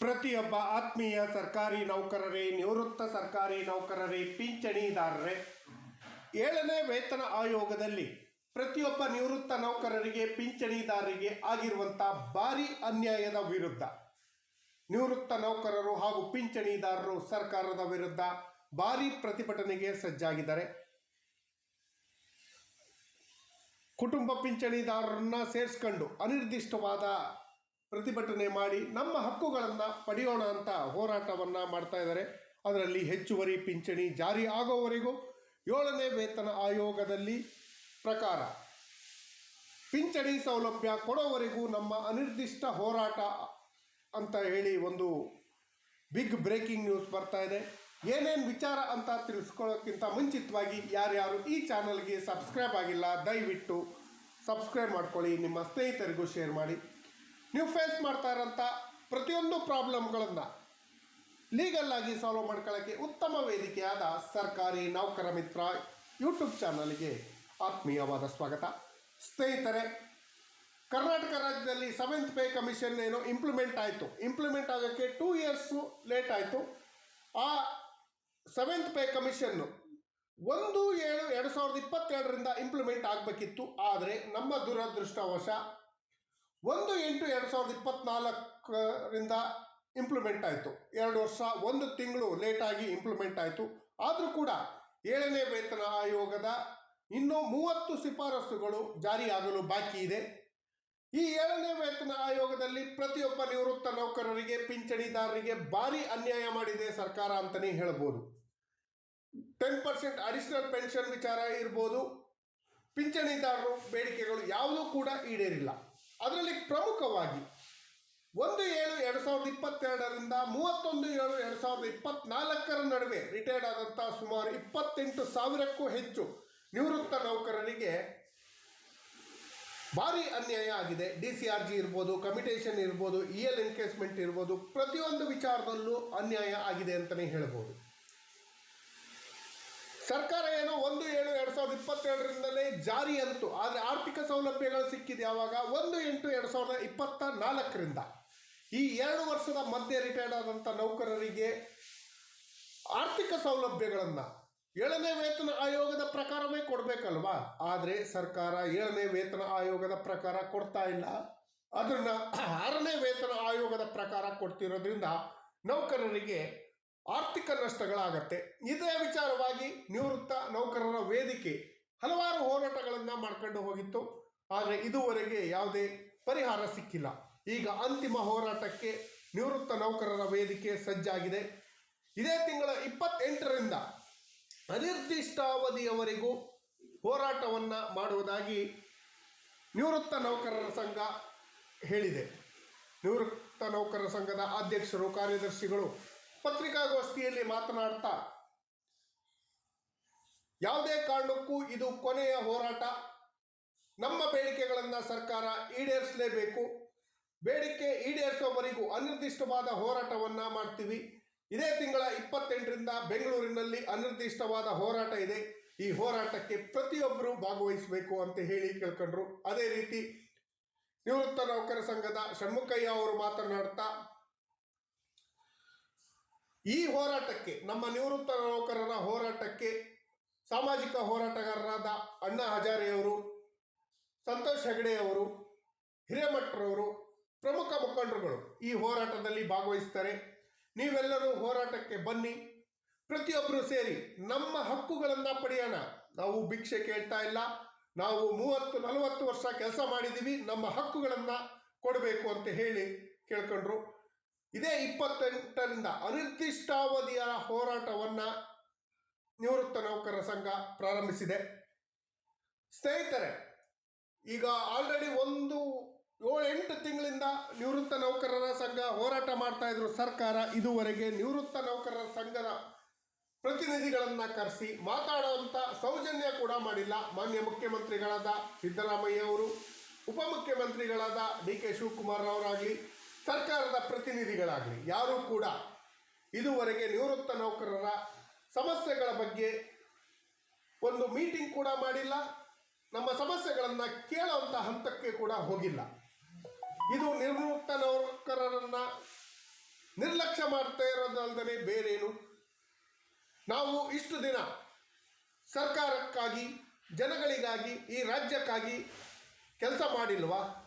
ಪ್ರತಿಯೊಬ್ಬ ಆತ್ಮೀಯ ಸರ್ಕಾರಿ ನೌಕರರೇ, ನಿವೃತ್ತ ಸರ್ಕಾರಿ ನೌಕರರೇ, ಪಿಂಚಣಿದಾರರೇ, ಏಳನೇ ವೇತನ ಆಯೋಗದಲ್ಲಿ ಪ್ರತಿಯೊಬ್ಬ ನಿವೃತ್ತ ನೌಕರರಿಗೆ, ಪಿಂಚಣಿದಾರರಿಗೆ ಆಗಿರುವಂಥ ಭಾರಿ ಅನ್ಯಾಯದ ವಿರುದ್ಧ, ನಿವೃತ್ತ ನೌಕರರು ಹಾಗೂ ಪಿಂಚಣಿದಾರರು ಸರ್ಕಾರದ ವಿರುದ್ಧ ಭಾರಿ ಪ್ರತಿಭಟನೆಗೆ ಸಜ್ಜಾಗಿದ್ದಾರೆ. ಕುಟುಂಬ ಪಿಂಚಣಿದಾರರನ್ನ ಸೇರಿಸ್ಕೊಂಡು ಅನಿರ್ದಿಷ್ಟವಾದ ಪ್ರತಿಭಟನೆ ಮಾಡಿ ನಮ್ಮ ಹಕ್ಕುಗಳನ್ನು ಪಡೆಯೋಣ ಅಂತ ಹೋರಾಟವನ್ನು ಮಾಡ್ತಾ ಇದ್ದಾರೆ. ಅದರಲ್ಲಿ ಹೆಚ್ಚುವರಿ ಪಿಂಚಣಿ ಜಾರಿ ಆಗೋವರೆಗೂ ಏಳನೇ ವೇತನ ಆಯೋಗದಲ್ಲಿ ಪ್ರಕಾರ ಪಿಂಚಣಿ ಸೌಲಭ್ಯ ಕೊಡೋವರೆಗೂ ನಮ್ಮ ಅನಿರ್ದಿಷ್ಟ ಹೋರಾಟ ಅಂತ ಹೇಳಿ ಒಂದು ಬಿಗ್ ಬ್ರೇಕಿಂಗ್ ನ್ಯೂಸ್ ಬರ್ತಾ ಇದೆ. ಏನೇನು ವಿಚಾರ ಅಂತ ತಿಳಿಸ್ಕೊಳ್ಳೋಕ್ಕಿಂತ ಮುಂಚಿತವಾಗಿ ಯಾರ್ಯಾರು ಈ ಚಾನಲ್ಗೆ ಸಬ್ಸ್ಕ್ರೈಬ್ ಆಗಿಲ್ಲ ದಯವಿಟ್ಟು ಸಬ್ಸ್ಕ್ರೈಬ್ ಮಾಡ್ಕೊಳ್ಳಿ. ನಿಮ್ಮ ಸ್ನೇಹಿತರಿಗೂ ಶೇರ್ ಮಾಡಿ. ನೀವು ಫೇಸ್ ಮಾಡ್ತಾ ಇರೋಂಥ ಪ್ರತಿಯೊಂದು ಪ್ರಾಬ್ಲಮ್ಗಳನ್ನು ಲೀಗಲ್ ಆಗಿ ಸಾಲ್ವ್ ಮಾಡ್ಕೊಳ್ಳೋಕ್ಕೆ ಉತ್ತಮ ವೇದಿಕೆಯಾದ ಸರ್ಕಾರಿ ನೌಕರ ಮಿತ್ರ ಯೂಟ್ಯೂಬ್ ಚಾನಲ್ಗೆ ಆತ್ಮೀಯವಾದ ಸ್ವಾಗತ. ಸ್ನೇಹಿತರೆ, ಕರ್ನಾಟಕ ರಾಜ್ಯದಲ್ಲಿ ಸೆವೆಂತ್ ಪೇ ಕಮಿಷನ್ ಏನು ಇಂಪ್ಲಿಮೆಂಟ್ ಆಯಿತು. ಇಂಪ್ಲಿಮೆಂಟ್ ಆಗೋಕ್ಕೆ ಟೂ ಇಯರ್ಸು ಲೇಟ್ ಆಯಿತು. ಆ ಸೆವೆಂತ್ ಪೇ ಕಮಿಷನ್ನು ಒಂದು ಏಳು, ಎರಡು ಸಾವಿರದ ಇಪ್ಪತ್ತೆರಡರಿಂದ ಇಂಪ್ಲಿಮೆಂಟ್ ಆಗಬೇಕಿತ್ತು. ಆದರೆ ನಮ್ಮ ದುರದೃಷ್ಟವಶ ಒಂದು ಎಂಟು ಎರಡು ಸಾವಿರದ ಇಪ್ಪತ್ನಾಲ್ಕರಿಂದ ಇಂಪ್ಲಿಮೆಂಟ್ ಆಯಿತು. ಎರಡು ವರ್ಷ, ಒಂದು ತಿಂಗಳು ಲೇಟಾಗಿ ಇಂಪ್ಲಿಮೆಂಟ್ ಆಯಿತು. ಆದರೂ ಕೂಡ ಏಳನೇ ವೇತನ ಆಯೋಗದ ಇನ್ನೂ ಮೂವತ್ತು ಶಿಫಾರಸುಗಳು ಜಾರಿಯಾಗಲು ಬಾಕಿ ಇದೆ. ಈ ಏಳನೇ ವೇತನ ಆಯೋಗದಲ್ಲಿ ಪ್ರತಿಯೊಬ್ಬ ನಿವೃತ್ತ ನೌಕರರಿಗೆ, ಪಿಂಚಣಿದಾರರಿಗೆ ಭಾರಿ ಅನ್ಯಾಯ ಮಾಡಿದೆ ಸರ್ಕಾರ ಅಂತಲೇ ಹೇಳ್ಬೋದು. ಟೆನ್ ಪರ್ಸೆಂಟ್ ಅಡಿಷನಲ್ ಪೆನ್ಷನ್ ವಿಚಾರ ಇರ್ಬೋದು. ಪಿಂಚಣಿದಾರರು ಬೇಡಿಕೆಗಳು ಯಾವುದೂ ಕೂಡ ಈಡೇರಿಲ್ಲ. ಅದರಲ್ಲಿ ಪ್ರಮುಖವಾಗಿ ಒಂದು ಏಳು ಎರಡು ಸಾವಿರದ ಇಪ್ಪತ್ತೆರಡರಿಂದ ಮೂವತ್ತೊಂದು ಏಳು ಎರಡು ಸಾವಿರದ ಇಪ್ಪತ್ನಾಲ್ಕರ ನಡುವೆ ರಿಟೈರ್ಡ್ ಆದಂಥ ಸುಮಾರು ಇಪ್ಪತ್ತೆಂಟು ಸಾವಿರಕ್ಕೂ ಹೆಚ್ಚು ನಿವೃತ್ತ ನೌಕರರಿಗೆ ಭಾರಿ ಅನ್ಯಾಯ ಆಗಿದೆ. ಡಿ ಸಿ ಆರ್ ಜಿ ಇರ್ಬೋದು ಕಮಿಟೇಷನ್ ಇರ್ಬೋದು ಇ ಎಲ್ ಎನ್ಕೇಸ್ಮೆಂಟ್ ಇರ್ಬೋದು, ಪ್ರತಿಯೊಂದು ವಿಚಾರದಲ್ಲೂ ಅನ್ಯಾಯ ಆಗಿದೆ ಅಂತಲೇ ಹೇಳ್ಬೋದು. ಸರ್ಕಾರ ಏನೋ ಒಂದು ಸಾವಿರದ ಇಪ್ಪತ್ತೆರಡರಿಂದಲೇ ಜಾರಿ ಅಂತು ಆದರೆ ಆರ್ಥಿಕ ಸೌಲಭ್ಯಗಳು ಸಿಕ್ಕಿದೆ ಯಾವಾಗ? ಒಂದು ಎಂಟು ಎರಡು ಸಾವಿರದ ಇಪ್ಪತ್ತ ನಾಲ್ಕರಿಂದ. ಈ ಎರಡು ವರ್ಷದ ಮಧ್ಯೆ ರಿಟೈರ್ಡ್ ಆದಂಥ ನೌಕರರಿಗೆ ಆರ್ಥಿಕ ಸೌಲಭ್ಯಗಳನ್ನು ಏಳನೇ ವೇತನ ಆಯೋಗದ ಪ್ರಕಾರವೇ ಕೊಡಬೇಕಲ್ವಾ? ಆದರೆ ಸರ್ಕಾರ ಏಳನೇ ವೇತನ ಆಯೋಗದ ಪ್ರಕಾರ ಕೊಡ್ತಾ ಇಲ್ಲ. ಅದನ್ನು ಆರನೇ ವೇತನ ಆಯೋಗದ ಪ್ರಕಾರ ಕೊಡ್ತಿರೋದ್ರಿಂದ ನೌಕರರಿಗೆ ಆರ್ಥಿಕ ನಷ್ಟಗಳಾಗತ್ತೆ. ಇದೇ ವಿಚಾರವಾಗಿ ನಿವೃತ್ತ ನೌಕರರ ವೇದಿಕೆ ಹಲವಾರು ಹೋರಾಟಗಳನ್ನು ಮಾಡ್ಕೊಂಡು ಹೋಗಿತ್ತು. ಆದರೆ ಇದುವರೆಗೆ ಯಾವುದೇ ಪರಿಹಾರ ಸಿಕ್ಕಿಲ್ಲ. ಈಗ ಅಂತಿಮ ಹೋರಾಟಕ್ಕೆ ನಿವೃತ್ತ ನೌಕರರ ವೇದಿಕೆ ಸಜ್ಜಾಗಿದೆ. ಇದೇ ತಿಂಗಳ ಇಪ್ಪತ್ತೆಂಟರಿಂದ ಅನಿರ್ದಿಷ್ಟಾವಧಿಯವರೆಗೂ ಹೋರಾಟವನ್ನು ಮಾಡುವುದಾಗಿ ನಿವೃತ್ತ ನೌಕರರ ಸಂಘ ಹೇಳಿದೆ. ನಿವೃತ್ತ ನೌಕರರ ಸಂಘದ ಅಧ್ಯಕ್ಷರು, ಕಾರ್ಯದರ್ಶಿಗಳು ಪತ್ರಿಕಾಗೋಷ್ಠಿಯಲ್ಲಿ ಮಾತನಾಡ್ತಾ, ಯಾವುದೇ ಕಾರಣಕ್ಕೂ ಇದು ಕೊನೆಯ ಹೋರಾಟ. ನಮ್ಮ ಬೇಡಿಕೆಗಳನ್ನು ಸರ್ಕಾರ ಈಡೇರಿಸಲೇಬೇಕು. ಬೇಡಿಕೆ ಈಡೇರಿಸುವವರೆಗೂ ಅನಿರ್ದಿಷ್ಟವಾದ ಹೋರಾಟವನ್ನು ಮಾಡ್ತೀವಿ. ಇದೇ ತಿಂಗಳ ಇಪ್ಪತ್ತೆಂಟರಿಂದ ಬೆಂಗಳೂರಿನಲ್ಲಿ ಅನಿರ್ದಿಷ್ಟವಾದ ಹೋರಾಟ ಇದೆ. ಈ ಹೋರಾಟಕ್ಕೆ ಪ್ರತಿಯೊಬ್ಬರು ಭಾಗವಹಿಸಬೇಕು ಅಂತ ಹೇಳಿ ಕೇಳ್ಕೊಂಡ್ರು. ಅದೇ ರೀತಿ ನಿವೃತ್ತ ನೌಕರ ಸಂಘದ ಷಣ್ಮುಖಯ್ಯ ಅವರು ಮಾತನಾಡ್ತಾ ಈ ಹೋರಾಟಕ್ಕೆ, ನಮ್ಮ ನಿವೃತ್ತ ನೌಕರರ ಹೋರಾಟಕ್ಕೆ, ಸಾಮಾಜಿಕ ಹೋರಾಟಗಾರರಾದ ಅಣ್ಣಾ ಹಜಾರೆಯವರು, ಸಂತೋಷ್ ಹೆಗಡೆಯವರು ಹಿರೇಮಠರವರು ಪ್ರಮುಖ ಮುಖಂಡರುಗಳು ಈ ಹೋರಾಟದಲ್ಲಿ ಭಾಗವಹಿಸ್ತಾರೆ. ನೀವೆಲ್ಲರೂ ಹೋರಾಟಕ್ಕೆ ಬನ್ನಿ. ಪ್ರತಿಯೊಬ್ಬರು ಸೇರಿ ನಮ್ಮ ಹಕ್ಕುಗಳನ್ನು ಪಡೆಯೋಣ. ನಾವು ಭಿಕ್ಷೆ ಕೇಳ್ತಾ ಇಲ್ಲ. ನಾವು ಮೂವತ್ತು, ನಲವತ್ತು ವರ್ಷ ಕೆಲಸ ಮಾಡಿದ್ದೀವಿ. ನಮ್ಮ ಹಕ್ಕುಗಳನ್ನು ಕೊಡಬೇಕು ಅಂತ ಹೇಳಿ ಕೇಳ್ಕೊಂಡ್ರು. ಇದೇ ಇಪ್ಪತ್ತೆಂಟರಿಂದ ಅನಿರ್ದಿಷ್ಟಾವಧಿಯ ಹೋರಾಟವನ್ನು ನಿವೃತ್ತ ನೌಕರರ ಸಂಘ ಪ್ರಾರಂಭಿಸಿದೆ. ಸ್ನೇಹಿತರೆ, ಈಗ ಆಲ್ರೆಡಿ ಒಂದು ಏಳೆಂಟು ತಿಂಗಳಿಂದ ನಿವೃತ್ತ ನೌಕರರ ಸಂಘ ಹೋರಾಟ ಮಾಡ್ತಾ ಇದ್ರು ಸರ್ಕಾರ. ಇದುವರೆಗೆ ನಿವೃತ್ತ ನೌಕರರ ಸಂಘದ ಪ್ರತಿನಿಧಿಗಳನ್ನು ಕರೆಸಿ ಮಾತಾಡುವಂಥ ಸೌಜನ್ಯ ಕೂಡ ಮಾಡಿಲ್ಲ. ಮಾನ್ಯ ಮುಖ್ಯಮಂತ್ರಿಗಳಾದ ಸಿದ್ದರಾಮಯ್ಯ ಅವರು, ಉಪಮುಖ್ಯಮಂತ್ರಿಗಳಾದ ಡಿ ಕೆ ಶಿವಕುಮಾರ್ ಅವರಾಗಲಿ ಸರ್ಕಾರದ ಪ್ರತಿನಿಧಿಗಳಾಗಲಿ, ಯಾರೂ ಕೂಡ ಇದುವರೆಗೆ ನಿವೃತ್ತ ನೌಕರರ ಸಮಸ್ಯೆಗಳ ಬಗ್ಗೆ ಒಂದು ಮೀಟಿಂಗ್ ಕೂಡ ಮಾಡಿಲ್ಲ. ನಮ್ಮ ಸಮಸ್ಯೆಗಳನ್ನು ಕೇಳುವಂಥ ಹಂತಕ್ಕೆ ಕೂಡ ಹೋಗಿಲ್ಲ. ಇದು ನಿವೃತ್ತ ನೌಕರರನ್ನು ನಿರ್ಲಕ್ಷ್ಯ ಮಾಡ್ತಾ ಇರೋದಲ್ಲದೆ ಬೇರೇನು? ನಾವು ಇಷ್ಟು ದಿನ ಸರ್ಕಾರಕ್ಕಾಗಿ, ಜನಗಳಿಗಾಗಿ, ಈ ರಾಜ್ಯಕ್ಕಾಗಿ ಕೆಲಸ ಮಾಡಿಲ್ವಾ?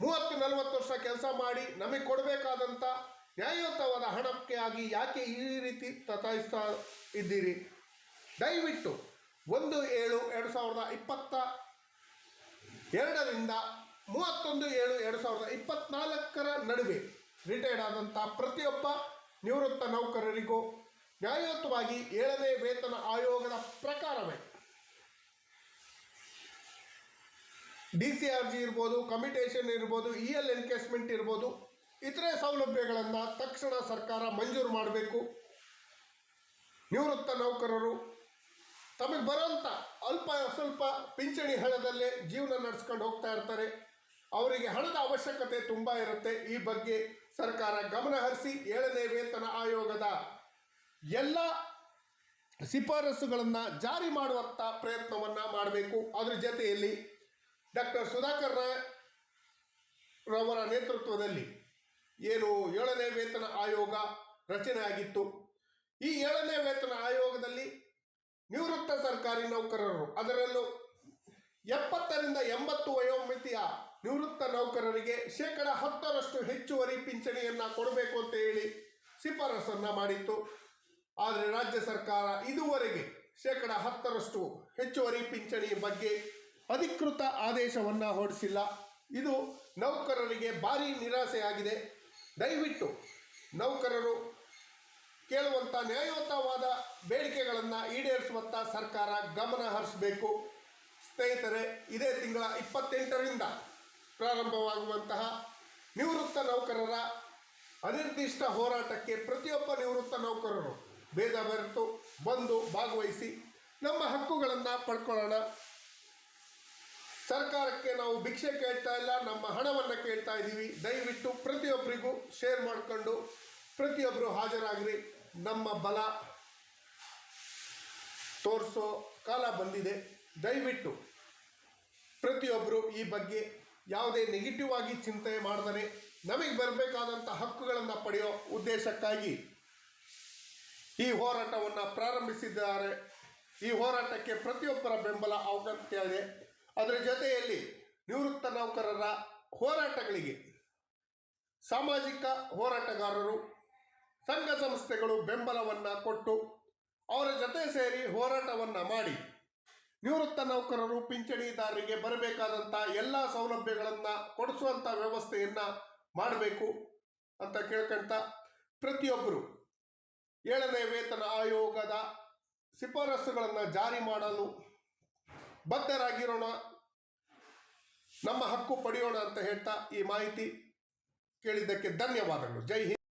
ಮೂವತ್ತು, ನಲವತ್ತು ವರ್ಷ ಕೆಲಸ ಮಾಡಿ ನಮಗೆ ಕೊಡಬೇಕಾದಂಥ ನ್ಯಾಯಯುತವಾದ ಹಣಕ್ಕೆ ಆಗಿ ಯಾಕೆ ಈ ರೀತಿ ತತಾಯಿಸ್ತಾ ಇದ್ದೀರಿ? ದಯವಿಟ್ಟು ಒಂದು ಏಳು, ಎರಡು ಸಾವಿರದ ಇಪ್ಪತ್ತ ಎರಡರಿಂದ ಮೂವತ್ತೊಂದು, ಏಳು, ಎರಡು ಸಾವಿರದ ಇಪ್ಪತ್ನಾಲ್ಕರ ನಡುವೆ ರಿಟೈರ್ಡ್ ಆದಂಥ ಪ್ರತಿಯೊಬ್ಬ ನಿವೃತ್ತ ನೌಕರರಿಗೂ ನ್ಯಾಯಯುತವಾಗಿ ಏಳನೇ ವೇತನ ಆಯೋಗದ ಪ್ರಕಾರವೇ ಡಿ ಸಿ ಆರ್ ಜಿ ಇರ್ಬೋದು ಕಮಿಟೇಷನ್ ಇರ್ಬೋದು ಇ ಎಲ್ ಎನ್ಕೇಸ್ಮೆಂಟ್ ಇರ್ಬೋದು, ಇತರೆ ಸೌಲಭ್ಯಗಳನ್ನು ತಕ್ಷಣ ಸರ್ಕಾರ ಮಂಜೂರು ಮಾಡಬೇಕು. ನಿವೃತ್ತ ನೌಕರರು, ತಮಗೆ ಬರೋಂಥ ಅಲ್ಪ ಸ್ವಲ್ಪ ಪಿಂಚಣಿ ಹಣದಲ್ಲೇ ಜೀವನ ನಡೆಸ್ಕೊಂಡು ಹೋಗ್ತಾ ಇರ್ತಾರೆ. ಅವರಿಗೆ ಹಣದ ಅವಶ್ಯಕತೆ ತುಂಬ ಇರುತ್ತೆ. ಈ ಬಗ್ಗೆ ಸರ್ಕಾರ ಗಮನ ಹರಿಸಿ ಏಳನೇ ವೇತನ ಆಯೋಗದ ಎಲ್ಲ ಶಿಫಾರಸುಗಳನ್ನು ಜಾರಿ ಮಾಡುವಂಥ ಪ್ರಯತ್ನವನ್ನು ಮಾಡಬೇಕು. ಅದರ ಜೊತೆಯಲ್ಲಿ ಡಾಕ್ಟರ್ ಸುಧಾಕರ್ ರವರ ನೇತೃತ್ವದಲ್ಲಿ ಏನು ಏಳನೇ ವೇತನ ಆಯೋಗ ರಚನೆ ಆಗಿತ್ತು ಈ ಏಳನೇ ವೇತನ ಆಯೋಗದಲ್ಲಿ ನಿವೃತ್ತ ಸರ್ಕಾರಿ ನೌಕರರು, ಅದರಲ್ಲೂ ಎಪ್ಪತ್ತರಿಂದ ಎಂಬತ್ತು ವಯೋಮಿತಿಯ ನಿವೃತ್ತ ನೌಕರರಿಗೆ ಶೇಕಡ ಹತ್ತರಷ್ಟು ಹೆಚ್ಚುವರಿ ಪಿಂಚಣಿಯನ್ನು ಕೊಡಬೇಕು ಅಂತ ಹೇಳಿ ಶಿಫಾರಸನ್ನು ಮಾಡಿತ್ತು. ಆದರೆ ರಾಜ್ಯ ಸರ್ಕಾರ ಇದುವರೆಗೆ ಶೇಕಡ ಹತ್ತರಷ್ಟು ಹೆಚ್ಚುವರಿ ಪಿಂಚಣಿ ಬಗ್ಗೆ ಅಧಿಕೃತ ಆದೇಶವನ್ನು ಹೊರಡಿಸಿಲ್ಲ. ಇದು ನೌಕರರಿಗೆ ಭಾರಿ ನಿರಾಸೆಯಾಗಿದೆ. ದಯವಿಟ್ಟು ನೌಕರರು ಕೇಳುವಂಥ ನ್ಯಾಯಯುತವಾದ ಬೇಡಿಕೆಗಳನ್ನು ಈಡೇರಿಸುವಂಥ ಸರ್ಕಾರ ಗಮನ ಹರಿಸಬೇಕು. ಸ್ನೇಹಿತರೆ, ಇದೇ ತಿಂಗಳ ಇಪ್ಪತ್ತೆಂಟರಿಂದ ಪ್ರಾರಂಭವಾಗುವಂತಹ ನಿವೃತ್ತ ನೌಕರರ ಅನಿರ್ದಿಷ್ಟ ಹೋರಾಟಕ್ಕೆ ಪ್ರತಿಯೊಬ್ಬ ನಿವೃತ್ತ ನೌಕರರು ಭೇದ ಬೆರೆತು ಬಂದು ಭಾಗವಹಿಸಿ ನಮ್ಮ ಹಕ್ಕುಗಳನ್ನು ಪಡ್ಕೊಳ್ಳೋಣ. ಸರ್ಕಾರಕ್ಕೆ ನಾವು ಭಿಕ್ಷೆ ಕೇಳ್ತಾ ಇಲ್ಲ, ನಮ್ಮ ಹಣವನ್ನು ಕೇಳ್ತಾ ಇದ್ದೀವಿ ದಯವಿಟ್ಟು ಪ್ರತಿಯೊಬ್ಬರಿಗೂ ಶೇರ್ ಮಾಡಿಕೊಂಡು ಪ್ರತಿಯೊಬ್ಬರು ಹಾಜರಾಗಿರಿ. ನಮ್ಮ ಬಲ ತೋರಿಸೋ ಕಾಲ ಬಂದಿದೆ. ದಯವಿಟ್ಟು ಪ್ರತಿಯೊಬ್ಬರು ಈ ಬಗ್ಗೆ ಯಾವುದೇ ನೆಗೆಟಿವ್ ಆಗಿ ಚಿಂತೆ ಮಾಡಿದರೆ ನಮಗೆ ಬರಬೇಕಾದಂಥ ಹಕ್ಕುಗಳನ್ನು ಪಡೆಯೋ ಉದ್ದೇಶಕ್ಕಾಗಿ ಈ ಹೋರಾಟವನ್ನು ಪ್ರಾರಂಭಿಸಿದ್ದಾರೆ. ಈ ಹೋರಾಟಕ್ಕೆ ಪ್ರತಿಯೊಬ್ಬರ ಬೆಂಬಲ ಅಗತ್ಯ ಇದೆ. ಅದರ ಜೊತೆಯಲ್ಲಿ ನಿವೃತ್ತ ನೌಕರರ ಹೋರಾಟಗಳಿಗೆ ಸಾಮಾಜಿಕ ಹೋರಾಟಗಾರರು, ಸಂಘ ಸಂಸ್ಥೆಗಳು ಬೆಂಬಲವನ್ನು ಕೊಟ್ಟು ಅವರ ಜೊತೆ ಸೇರಿ ಹೋರಾಟವನ್ನು ಮಾಡಿ ನಿವೃತ್ತ ನೌಕರರು ಪಿಂಚಣಿದಾರರಿಗೆ ಬರಬೇಕಾದಂಥ ಎಲ್ಲ ಸೌಲಭ್ಯಗಳನ್ನು ಕೊಡಿಸುವಂಥ ವ್ಯವಸ್ಥೆಯನ್ನು ಮಾಡಬೇಕು ಅಂತ ಕೇಳ್ಕೊಂತ ಪ್ರತಿಯೊಬ್ಬರು ಏಳನೇ ವೇತನ ಆಯೋಗದ ಶಿಫಾರಸುಗಳನ್ನು ಜಾರಿ ಮಾಡಲು ಬದ್ಧರಾಗಿರೋಣ. ನಮ್ಮ ಹಕ್ಕು ಪಡೆಯೋಣ ಅಂತ ಹೇಳ್ತಾ ಈ ಮಾಹಿತಿ ಕೇಳಿದ್ದಕ್ಕೆ ಧನ್ಯವಾದಗಳು. ಜೈ ಹಿಂದ್.